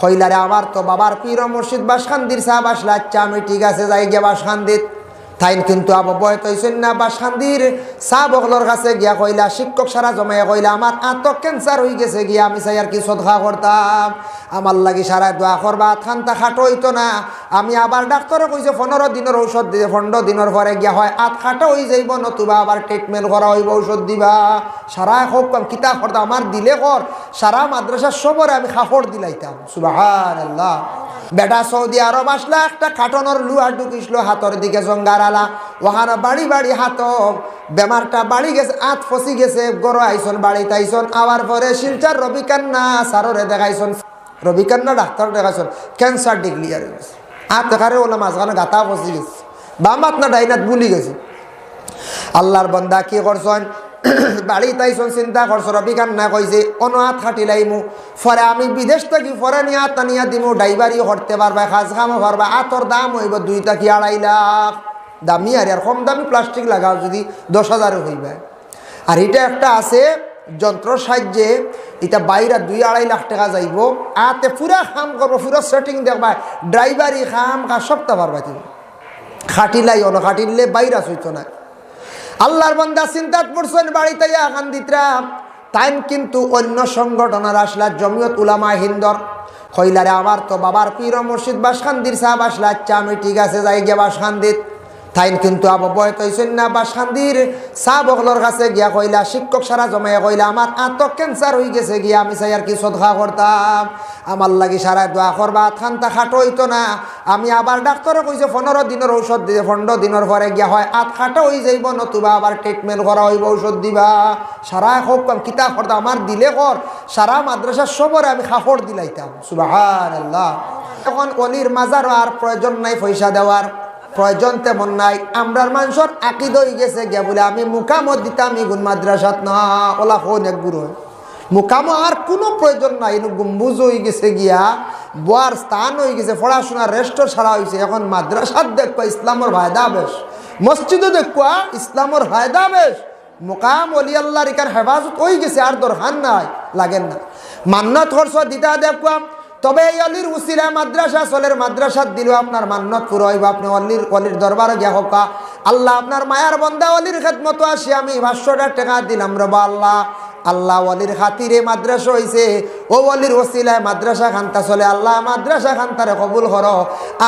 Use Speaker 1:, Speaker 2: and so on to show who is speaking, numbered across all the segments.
Speaker 1: খৈলারে আমার তো বাবার পীর মুর্শিদ বাসখান্দির সাহেব আসলে আচ্ছা আমি ঠিক আছে, যাই গিয়া বাসখান্দিত তাইন কিন্তু আবু বয়ত হইছেন না বাসখান্দির চাহ বগলর কাছে গিয়া কইলা, শিক্ষক সারা জমাইয়া কইলা, আমার আত্ম ক্যান্সার হয়ে গেছে গিয়া, আমি চাই আর কি সদখা করতাম। আমার লাগি সারা দোয়া করবা খান্তা খাটো হইতো না। আমি আবার ডাক্তারে কইছে, পনেরো দিনের ঔষধ দিয়ে পনেরো দিনের পরে গিয়া হয়, আত খাটো হয়ে যাইব, নতুবা আবার ট্রিটমেন্ট করা হইব, ঔষধ দিবা। সারা হোক কিতা করতাম আমার দিলে কর। সারা মাদ্রাসার সবরে আমি খাফড় দিলাইতাম। সুবাহ বেটা সৌদি আরব আসলা, একটা কাটনের লুহা ঢুকিসলো, হাতর দিকে জঙ্গারালা ওখানে বাড়ি বাড়ি হাত বেমারটা বাড়ি গেছে, আত ফসি গেছে, গরো আইসন বাড়ি তাইসন। আবার পরে শিলচার রবি কান্না সাররে দেখাইছন রবি কান্না ডাক্তার দেখাইছন ক্যান্সার ডিক্লিয়ার গেছে। আত দেখারে ওলা মাঝখানে গাতা ফসি গেছে। বাম হাত না ডাইনাত বুলি গেছে। আল্লাহর বন্দা কি করছেন? বাড়ি তাইছন চিন্তা করছ, রবি কান্না কইছে, অন হাত খাটিলাইমু ফরে আমি বিদেশ থেকে, ফরে নিয়ে আত নিয়া দিমু। ড্রাইভারি করতে পারবা খাজ খামো পারবা, আতর দাম হইব দুইটা কি আড়াই লাখ? দামি আর আর কম দামি প্লাস্টিক লাগাও যদি দশ হাজারও হইবে। আর এটা একটা আছে যন্ত্র সাহায্যে, এটা বাইরে দুই আড়াই লাখ টাকা যাইব। আতে পুরা খাম করব, পুরা সেটিং দেখবা ড্রাইভারি খাম কাজ সপ্তাহ পারবা তুমি খাটিলাই অন খাটিলে বাইরা হইতো না। আল্লাহর বান্দা চিন্তাত পড়ছেন বাড়িতে আখান দিতরা। টাইম কিন্তু অন্য সংগঠনের আসলা, জমিয়ত উলামা হিন্দর। কইলারে, আমার তো বাবার পীর মুর্শিদ বাসখান্দির সাহেব আসলা আচ্ছা আমি ঠিক আছে, যাই গিয়া বাসখান্দিত তাইন কিন্তু আবু বয়ত হইছেন না বাসখান্দির চাহ বগলর কাছে গিয়া কইলা, শিক্ষক সারা জমাইয়া কইলা, আমার আত্ম ক্যান্সার হয়ে গেছে গিয়া, আমি চাই আর কি সদখা করতাম। আমার লাগি সারা দোয়া করবা খান্তা খাটো হইতো না। আমি আবার ডাক্তারে কইছে, পনেরো দিনের ঔষধ দিয়ে পনেরো দিনের পরে গিয়া হয়, আত খাটো হয়ে যাইব, নতুবা আবার ট্রিটমেন্ট করা হইব, ঔষধ দিবা। সারা হোক কিতা করতাম আমার দিলে কর। সারা মাদ্রাসার সবরে আমি খাফড় দিলাইতাম সুবাহ আল্লাহ এখন অলির মাজার আর প্রয়োজন নাই পয়সা দেওয়ার। প্রয়োজন তেমন নাই। আমরার মানুষের আকিদ হয়ে গেছে গিয়া বলে, আমি মুকামত দিতাম ইগুন মাদ্রাসাত না, ওলা হন এক গুরু মুকামো আর কোনো প্রয়োজন নাই, এনু গম্বুজ হয়ে গেছে গিয়া, বোয়ার স্থান হয়ে গেছে পড়াশোনার রেস্ট ছাড়া হয়েছে এখন মাদ্রাসাত দেখবা ইসলামর ফায়দা বেশ, মসজিদও দেখবা ইসলামর ফায়দা বেশ। মুকাম অলি আল্লাহর ইকার হেফাজত হয়ে গেছে, আর দরকার নাই, লাগেন না। মান্নত খরচ দিতা দেখবা তবে এই অলির উসিলা মাদ্রাসা, চলের মাদ্রাসাত দিল আপনার মান্নত পুরো হইব। আপনি অলির অলির দরবারে গিয়া হোকা আল্লাহ আপনার মায়ার বন্দা অলির খেদমতো আসি, আমি পাঁচশোটা টাকা দিলাম, রবা আল্লাহ। আল্লাহ অলির খাতিরে মাদ্রাসা হইছে। ও অলির ওসিলায় মাদ্রাসা খান্তা চলে, আল্লাহ মাদ্রাসা খান্তারে কবুল করো।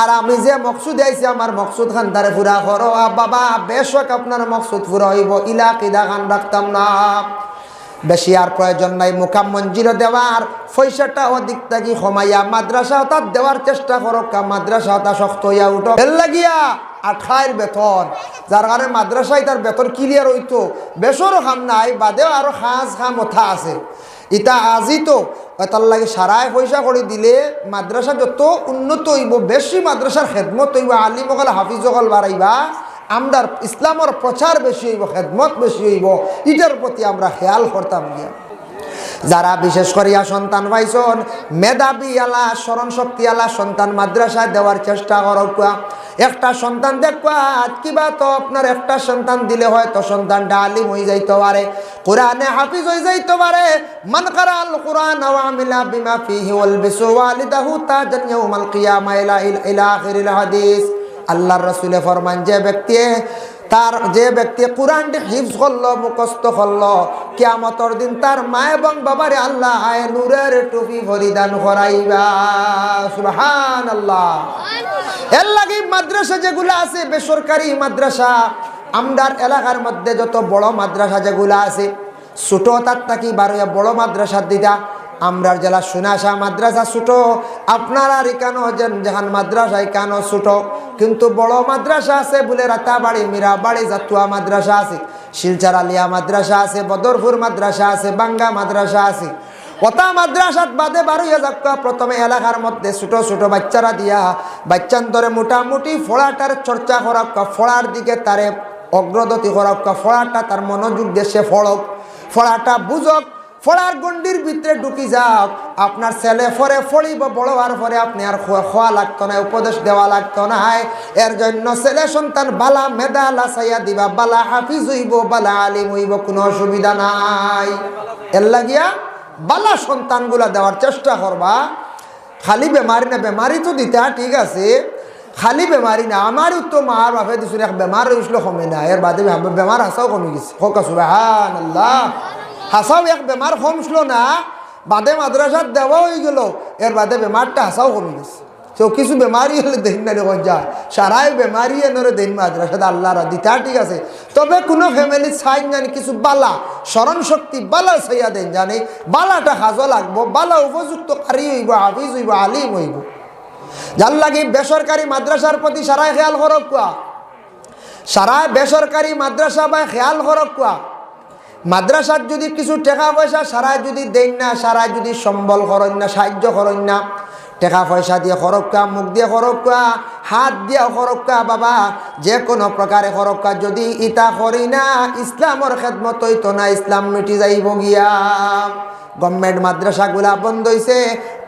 Speaker 1: আর আমি যে মকসুদ আইছি, আমার মকসুদ খান্তারে পুরা আ, বাবা, বেশক আপনার মকসুদ পুরা হইব, ইলা কিদা খান রাখতাম না। বেশি আর প্রয়োজন নাই মুখাম মঞ্জিল দেওয়ার পয়সাটা অধিক থাকি সমাইয়া মাদ্রাসা তার দেওয়ার চেষ্টা করো, কা মাদ্রাসা তা শক্ত হইয়া উঠো। এর লাগিয়া আঠাইর বেতন, যার কারণে মাদ্রাসায় তার বেতন ক্লিয়ার হইতো। বেসরও খাম নাই, বাদেও আরও সাজ খাম ওঠা আছে। ইটা আজি তো তার লাগে সারায় পয়সা করে দিলে মাদ্রাসা যত উন্নত হইব, বেশি মাদ্রাসার খেদমত হইব আলিমকল হাফিজকল বাড়াইবা। আমরা ইসলামের প্রচার বেশি হইব, খেদমত বেশি হইব ইটার প্রতি আমরা খেয়াল করতাম গিয়া। যারা বিশেষ করিয়া সন্তান পাইছন, মেধাবী আলা স্মরণ শক্তি আলা, সন্তান মাদ্রাসায় দেওয়ার চেষ্টা করবা একটা সন্তান দেখবা কিবা তো আপনার একটা সন্তান দিলে হয়তো সন্তানটা আলিম হয়ে যাইতে পারে, কোরআনে হাফিজ হয়ে যাইতে পারে। মান কারা আল কোরআন বিমা ফিহি ওয়াল বিসু ওয়ালিদাহু তাজান ইলা হাদিস। আল্লাহর রসুলে ফরমান, যে ব্যক্তি তার, যে ব্যক্তি কোরআনটি হিফজ করল, মুখস্থ করল, কেয়ামতর দিন তার মা এবং বাবারে আল্লাহ আয় নূরের টুপি পরিধান করাইবা। আল্লাহ মাদ্রাসা যেগুলো আছে, বেসরকারি মাদ্রাসা, আমদার এলাকার মধ্যে যত বড় মাদ্রাসা যেগুলো আছে, ছোট তার থাকি বারো বড় মাদ্রাসার দিতা আমরার জেলা সুনাশা মাদ্রাসা ছোটো, আপনারা যেন যেখান মাদ্রাসা এখানো ছোটো? কিন্তু বড় মাদ্রাসা আছে বলে রাতাবাড়ি মীরাবাড়ি জাতুয়া মাদ্রাসা আছে, শিলচার আলিয়া মাদ্রাসা আছে, বদরপুর মাদ্রাসা আছে, বাঙ্গা মাদ্রাসা আছে। ওটা মাদ্রাসাত বাদে বারো যাক্কা প্রথমে এলাকার মধ্যে ছোট ছোট বাচ্চারা দিয়া, বাচ্চান্তরে মোটামুটি ফোড়াটার চর্চা করাক ফোড়ার দিকে তারে অগ্রগতি করাক ফোড়াটা তার মনোযোগ দেশে ফড়ক ফোড়াটা বুঝক ফড়ার গন্ডির ভিতরে ঢুকি যাও আপনার ছেলে ফরে ফড়িব বড় হওয়ার পরে আপনি আর খোয়া লাগতো না, উপদেশ দেওয়া লাগতো না। এর জন্য ছেলে সন্তান, বালা মেদা লাসাইয়া দিবা, বালা হাফিজ হইব, বালা আলিম হইব, কোনো অসুবিধা নাই। এর লাগিয়া বালা সন্তানগুলা দেওয়ার চেষ্টা করবা। খালি বেমারি না, বেমারি তো দিতে, ঠিক আছে। খালি বেমারি না, আমারও তো মার বাপে দিছিল এক বেমার হয়েছিল কমে না। এর বাদে বেমার হাসাও কমে গেছে। হোক আল্লাহ হাসাও এক বেমার কমছিল না, বাদে মাদ্রাসার দেওয়া হয়ে গেল। এর বাদে বেমারটা হাসাও কমে গেছে। তো কিছু বেমারি হলে দেন না রে সারাই বেমারি এনরে দেন মাদ্রাসাতে আল্লাহর দিতা ঠিক আছে। তবে কোনো ফ্যামিলি সাইন জানি, কিছু বালা, স্মরণ শক্তি বালা সাইয়া দেন জানে। বালাটা হাজো লাগবো, বালা উপযুক্ত কারি হইব, হাফিজ হইব, আলিম হইব। যার লাগে বেসরকারি মাদ্রাসার প্রতি সারাই খেয়াল করক কোয়া। সারা বেসরকারি মাদ্রাসা বা খেয়াল করক কোয়া। মাদ্রাসার যদি কিছু টাকা পয়সা সারা যদি দেন না সারা যদি সম্বল করেন না, সাহায্য করেন না, টাকা পয়সা দিয়ে খরক্কা মুখ দিয়ে খরক্কা হাত দিয়ে খরক্কা বাবা যে কোনো প্রকারে খরক্কা যদি ইতা করি না, ইসলামর খেদমত হইতো না, ইসলাম মিটি যাইব গিয়া। গভর্নমেন্ট মাদ্রাসাগুলা বন্ধ হয়েছে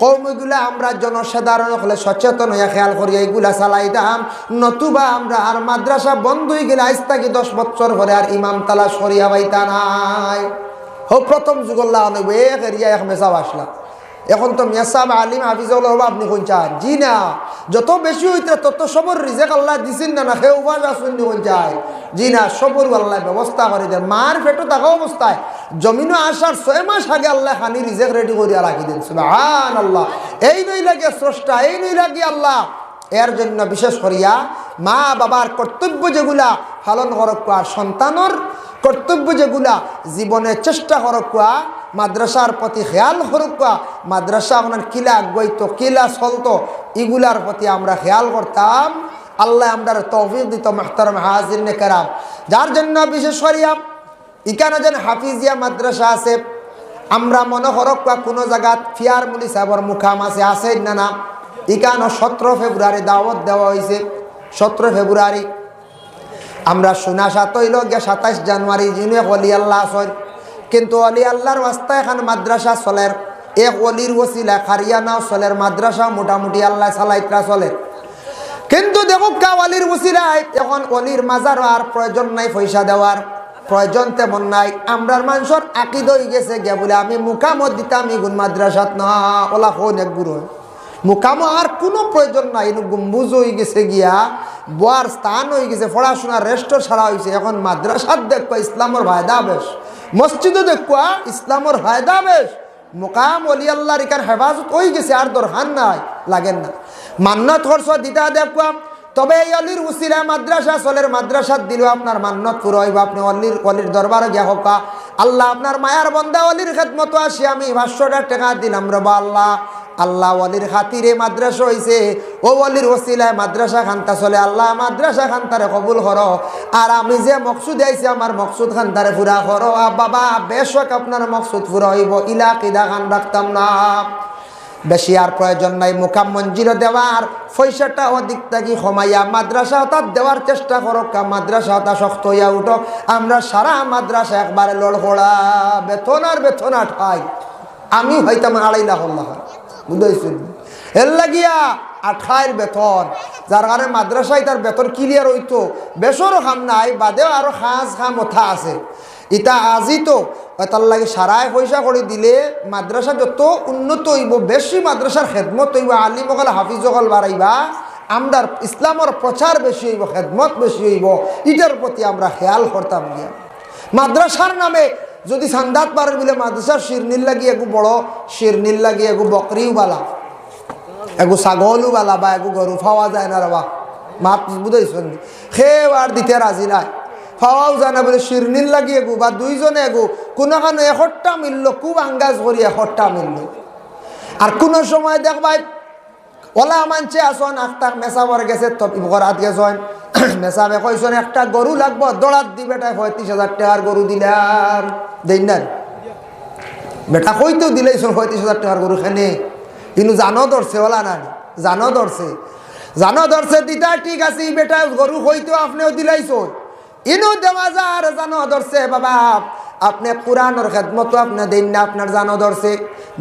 Speaker 1: কৌমিগুলা আমরা জনসাধারণ হলে সচেতন হইয়া খেয়াল করি, এইগুলা চালাইতাম নতুবা আমরা আর মাদ্রাসা বন্ধ হয়ে গেলে আজ থাকি দশ বছর পরে আর ইমাম তালা সরিয়া পাইতা নাই। হো, প্রথম যুগল্লা অনেক এক এরিয়া এক মেসাব আসলা। এখন তো মেসাব আলিম হাফিজ আপনি কোন চান? জি না। যত বেশি হইতে তত সবর রিজেক আল্লাহ দিছেন না না সে উপাস চায় জি না, সবর আল্লাহ ব্যবস্থা করে দেন। মার পেটো থাকা অবস্থায় জমিনও আসার ছয় মাস আগে আল্লাহ খানি রিজেক রেডি করিয়া রাখি দেন। সুবাহান আল্লাহ এই নই লাগে স্রষ্টা, এই নই লাগে আল্লাহ। এর জন্য বিশেষ করিয়া মা বাবার কর্তব্য যেগুলা পালন করক সন্তানর কর্তব্য যেগুলা জীবনে চেষ্টা করক মাদ্রাসার প্রতি খেয়াল করক মাদ্রাসা আপনার কিলা আগুয়াইতো কিলা চলতো, এগুলার প্রতি আমরা খেয়াল করতাম। আল্লাহ আমরা তৌফিক দিত, মাহতারম হাজির কেরাম। যার জন্য বিশেষ করিয়া ইকানো যেন হাফিজিয়া মাদ্রাসা আছে, আমরা মনে করক কোনো জায়গাত ফিয়ার মুলি সাহেবর মুখাম আছে আছে না না? ইকানো সতেরো ফেব্রুয়ারি দাওয়াত দেওয়া হয়েছে, সতেরো ফেব্রুয়ারি। আমরা শোনা সাত হইল গিয়া সাতাইশ জানুয়ারি যিনি অলি আল্লাহ আসন কিন্তু অলি আল্লাহর রাস্তা এখন মাদ্রাসা চলের এক অলির ওসিলা খারিয়ানাও চলের মাদ্রাসা মোটামুটি আল্লাহ চালাইতরা চলে। কিন্তু দেখো কা অলির ওসিলায় এখন অলির মাজার আর প্রয়োজন নাই পয়সা দেওয়ার। প্রয়োজন তেমন নাই। আমরার মানুষের আকিদ হয়ে গেছে গিয়া বলে, আমি মুকামত দিতাম ইগুন মাদ্রাসাত না, ওলা হন এক গুরু মুকামো আর কোনো প্রয়োজন নাই গম্বুজ হয়ে গেছে গিয়া, বোয়ার স্থান হয়ে গেছে পড়াশোনার রেস্টর ছাড়া হয়েছে এখন মাদ্রাসার দেখবা ইসলামর ফায়দা বেশ। মসজিদও দেখুয়া ইসলামর হায়দা বেশ। মোকাম অলি আল্লাহর ইকার হেফাজত হয়ে গেছে, আর দরহান নাই, লাগেন না। মান্নত খরচ দিতা দেখুয়াম তবে এই অলির উচিরা মাদ্রাসা চলের মাদ্রাসাত দিলেও আপনার মান্নত পুরো হইব। আপনি অলির অলির দরবারে গিয়া হকা আল্লাহ আপনার মায়ার বন্দা অলির খেদমতো আসি আমি পাঁচশোটা টাকা দিলাম রবা আল্লাহ। আল্লাহ অলির খাতিরে মাদ্রাসা হইছে। ও অলির ওসিলায় মাদ্রাসা খান্তা চলে। আল্লাহ মাদ্রাসা খান্তারে কবুল করো। আর আমি যে মকসুদ আইছি, আমার মকসুদ খান্তারে পুরা করো। আ বাবা, বেশক আপনার মকসুদ পুরা হইব। ইলা কিদা খান রাখতাম না। বেশি আর প্রয়োজন নাই। মুকাম মঞ্জিল দেওয়ার পয়সাটা অধিক থাকি সমাইয়া মাদ্রাসা তার দেওয়ার চেষ্টা করক মাদ্রাসা তা শক্ত হইয়া উঠো। আমরা সারা মাদ্রাসা একবারে লড়হড়া বেতন আর বেতন আঠাই। আমি হইতাম আড়াই লাখ লাখ বুঝাইছেন এর লাগিয়া আঠাইর বেতন যার কারণে মাদ্রাসায় তার বেতন ক্লিয়ার হইতো বেসরও খাম নাই, বাদেও আরও খাস খাম ওঠা আছে। ইটা আজি তো তার লাগে সারায় পয়সা করে দিলে মাদ্রাসা যত উন্নত হইব বেশি মাদ্রাসার খেদমত হইব আলিম অকল হাফিজ অকল বাড়াইবা আমরার ইসলামর প্রচার বেশি হইব, খেদমত বেশি হইব ইটার প্রতি আমরা খেয়াল করতাম গিয়া মাদ্রাসার নামে যদি সান্দাত পারেন বলে মাদ্রাসার শিরনিল লাগি এগু বড় শিরনিল লাগি এগু বকরিও বালা এগু ছাগলও বালা বা এগু গরু পাওয়া যায় না রবা মাপ বুঝাইছেন সেও আর দিতে রাজি নাই। পাওয়াও যায় না বলে শিরনিল লাগি এগু বা দুইজনে এগু কোনো কারণে এশট্টা মিলল, খুব আঙ্গাজ করি এশট্টা মিলল। আর কোনো সময় দেখবাই ওলা মানছে আসন আখতাক মেসাবর গেছে তরাত গেছেন মেসাবে কইছেন, একটা গরু লাগবো, দৌড়াত দি বেটা পঁয়ত্রিশ হাজার টাকার গরু দিলাম। দেন না বেটা কইতেও দিলেইছন পঁয়ত্রিশ হাজার টাকার গরু খেনে। কিন্তু জানো ধরছে, ওলা না জানো ধরছে। জানো ধরছে দিতা ঠিক আছে বেটা গরু কইতেও আপনিও দিলাইছন। ইনো দেওয়া যার, জানো ধরছে, বাবা। আপনি কোরআনের খেদমত আপনি দিন না, আপনার জানো ধরছে।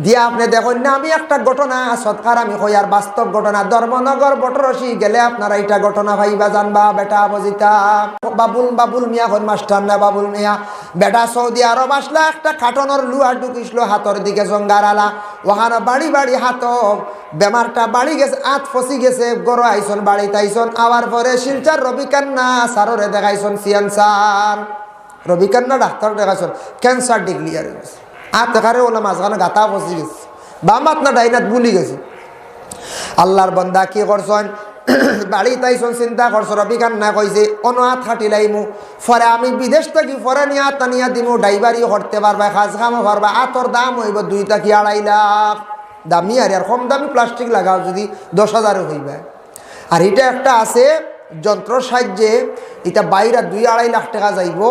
Speaker 1: দিয়া আপনি দেখুন না, আমি একটা ঘটনা, সৎকার আমি কই, আর বাস্তব ঘটনা, ধর্মনগর বটরসি গেলে আপনারা এটা ঘটনা ভাইবা জানবা, বেটা বজিতা বাবুল বাবুল মিয়া হন মাস্টার না, বাবুল মিয়া। বেটা সৌদি আরব আসলা, একটা কাটনের লুয়া ঢুকিসলো হাতর দিকে জঙ্গারালা। ওখানে বাড়ি বাড়ি হাত, বেমারটা বাড়ি গেছে, আত ফসি গেছে, গরো আইসন বাড়ি তাইসন আবার পরে শিলচার রবি কান্না সাররে দেখাইছন সিয়ান সার রবি কান্না ডাক্তার দেখাইছন ক্যান্সার ডিক্লিয়ার গেছে আর দেখারে ওলা মাঝখানে গাতা ফসি গেছে বাম না ডাইনাত বুলি গেছে আল্লাহর বন্দা কি করছেন বাড়ি তাইছন চিন্তা করছ রবি কান্না কইছে অন হাত খাটিলাইমু ফরে আমি বিদেশ থেকে ফরে নিয়ে আত নিয়ে দিমু ড্রাইভারি করতে পারবা খাজ খামো পারবা আতর দাম হইব দুইটা কি আড়াই লাখ দামি আর কম দামি প্লাস্টিক লাগাও যদি দশ হাজারও হইবে আর এটা একটা আছে যন্ত্র সাহায্যে এটা বাইরে দুই আড়াই লাখ টাকা যাইব।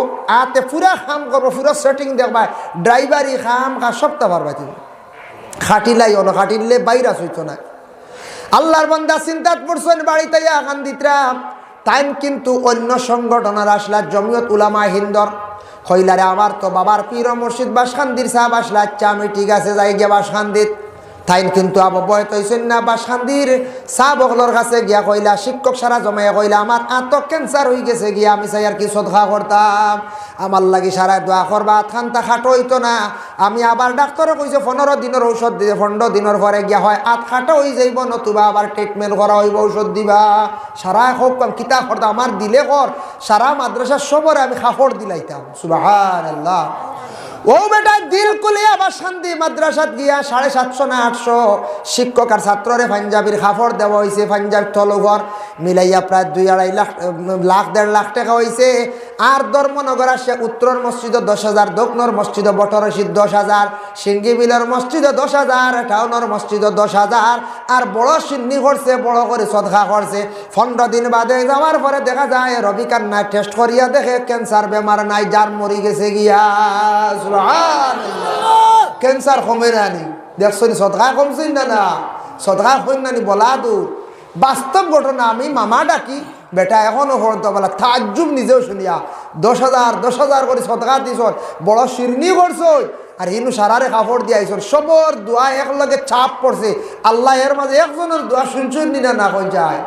Speaker 1: আতে পুরা খাম করব, পুরা সেটিং দেখবা ড্রাইভারি খাম কাজ সবটা পারবা তুমি খাটিলাই অন, খাটিলে বাইরা সইত না। আল্লাহর বান্দা চিন্তাত পড়ছেন বাড়িতে আখান দিতরা তাইন কিন্তু অন্য সংগঠনের আসলা, জমিয়ত উলামা হিন্দর। হইলারে আমার তো বাবার পীর মসজিদ বাসখান্দির সাহেব আসলা। আচ্ছা আমি ঠিক আছে, যাই গিয়া বাসখান্দিত। তাইন কিন্তু আবু বয়ত হইছেন না বাসখান্দির চাহ বগলর কাছে গিয়া কইলা, শিক্ষক সারা জমাইয়া কইলা, আমার আত ক্যান্সার হয়ে গেছে গিয়া, আমি চাই আর কি সদখা করতাম। আমার লাগি সারা দোয়া করবা খান্তা খাটো হইতো না। আমি আবার ডাক্তারও কইছে, পনেরো দিনের ঔষধ দিতে পনেরো দিনের পরে গিয়া হয়, আত খাটো হয়ে যাইব, নতুবা আবার ট্রিটমেন্ট করা হইব, ঔষধ দিবা। সারা হোক কিতা করতাম আমার দিলে কর সারা মাদ্রাসার সবরে আমি খাফড় দিলাইতাম। সুবাহ আল্লাহ ও বেটা, দিল কুলে আবার শান্তি মাদ্রাসাত গিয়া সাড়ে সাতশো না আটশো শিক্ষক আর ছাত্ররে পাঞ্জাবির খাফড় দেওয়া হয়েছে পাঞ্জাব তলঘর। মিলাইয়া প্রায় দুই আড়াই লাখ লাখ, দেড় লাখ টাকা হয়েছে আর ধর্মনগর আসে উত্তর মসজিদ দশ হাজার, দক্ষিণর মসজিদ বটরশিদ দশ হাজার সিঙ্গি বিলের মসজিদ দশ হাজার, টাউনের মসজিদ দশ হাজার, আর বড় সিন্নি করছে, বড় করে সদখা করছে। পনেরো দিন বাদে যাওয়ার পরে দেখা যায়, রবি কান্না টেস্ট করিয়া দেখে ক্যান্সার বেমার নাই, যার মরি গেছে গিয়া। ক্যান্সার কমে নানি দেখছ সদকা কমছে না না? সদকা কম বলা দূর। বাস্তব ঘটনা আমি মামা ডাকি, বেটা এখনও হরতো বলা তাজ্জুব নিজেও শুনিয়া, দশ হাজার দশ হাজার করে সদকা দিছ বড় শিরনি করছ আর হিনু সারারে কাপড় দিয়ে আইসর সবর দোয়া একলগে চাপ পড়ছে, আল্লাহ এর মাঝে একজনের দোয়া শুনছুন নিনা না কই যায়।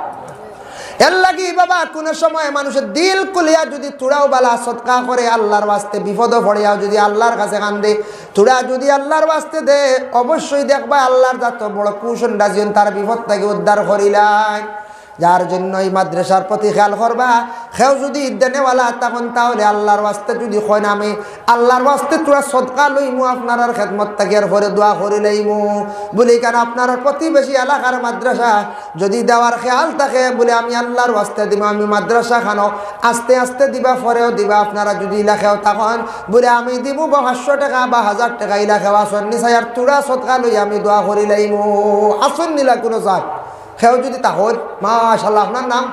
Speaker 1: এর লাগি বাবা, কোনো সময় মানুষের দিল কুলিয়া যদি তুড়াও বালা সৎকা করে, আল্লাহর বাস্তে বিপদ পড়িয়া যদি আল্লাহর কাছে কান্দে তুড়া যদি আল্লাহর বাস্তে দে, অবশ্যই দেখবা আল্লাহর যত বড় কুশন রাজিয়ন তার বিপদ থেকে উদ্ধার করিলাই। যার জন্য এই মাদ্রাসার প্রতি খেয়াল করবা। সেও যদি ইদ্যানেওয়ালা তখন তাহলে আল্লাহর বাস্তে যদি কয় না, আমি আল্লাহর বাস্তে তোরা সদকা লইমু, আপনার খেদমত থাকি, আর ভরে দোয়া করে লইমু। বলি কারণ আপনার প্রতিবেশী এলাকার মাদ্রাসা যদি দেওয়ার খেয়াল থাকে, বলে, আমি আল্লাহর বাস্তে দিব, আমি মাদ্রাসা খানো আস্তে আস্তে দিবা, পরেও দিবা, আপনারা যদি ইলাকাও তখন বলে, আমি দিব বা পাঁচশো টাকা বা হাজার টাকা ইলাকাও আসন নিচাই আর তোরা সদকা লই আমি দোয়া করে লইমু। আসন নিলা কোনো চাপ সেও যদি তাহলে মাশাল্লাহ আপনার নাম?